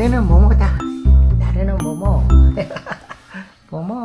나르는 모모다. 나르는 모모. 모모.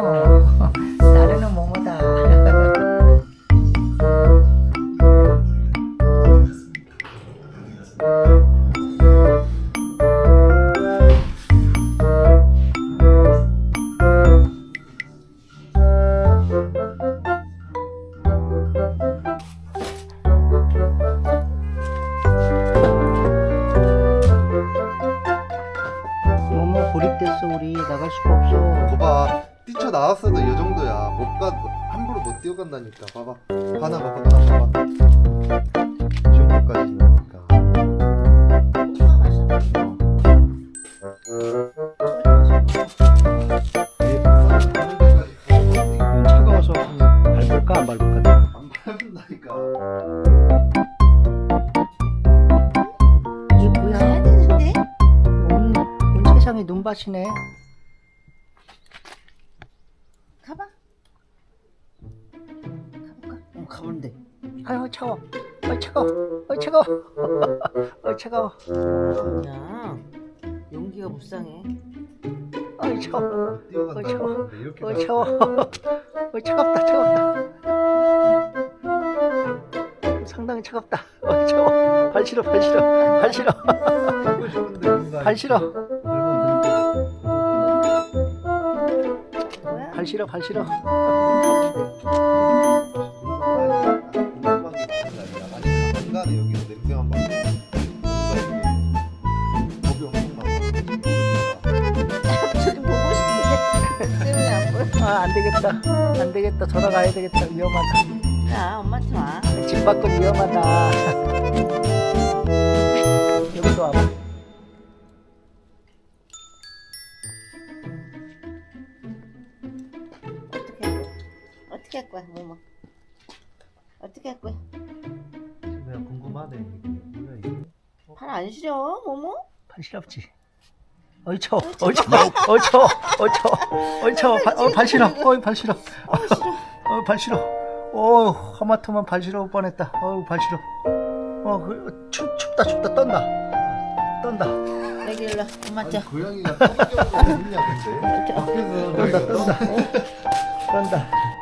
고립됐어 우리 나갈 수가 없어. 봐봐. 뛰쳐 나왔어도 이 정도야. 못가 함부로 못 뛰어간다니까. 봐봐. 하나 봐봐 하나 봐봐. 이 정도까지니까. 이건 차가워서 밟을까 안 밟을까? 안 밟는다니까 온 세상이 눈밭이네. 가봐. 가볼까? 어, 가본데. 아유 차워. 어 차가워. 어 차가워. 어 차가워. 그냥 용기가 불쌍해. 어 차워. 뛰어간다니까 이렇게 어. 차워. 어 차갑다 차갑다. 상당히 차갑다. 어 차워. 발 싫어 발 싫어 발 싫어 발 싫어 발 싫어 발 보고 싶은데 때문에 안 보여. 아 안 되겠다 안 되겠다 돌아가야 되겠다 위험하다. 자, 엄마한테 와. 집 밖은 위험하다. 어떻게 할 거야? 뭐뭐? 어떻게 할 거야? 그냥 궁금하네 이게 뭐야 이게 발안 시려, 뭐뭐? 발시럽지. 어이 쳐, 어이 쳐, 어이 쳐, 어이 쳐, 어이 쳐, 발, 어, 발 싫어, 어이 발 싫어, 어, 싫어. 어, 발 싫어. 어, 하마터면 발 싫어 뻔했다. 어, 발 싫어. 어, 그, 춥, 춥다, 춥다, 떤다, 떤다. 여기 일로 와. 엄마 자. 고양이가 근데 떤다, 떤다, 떤다.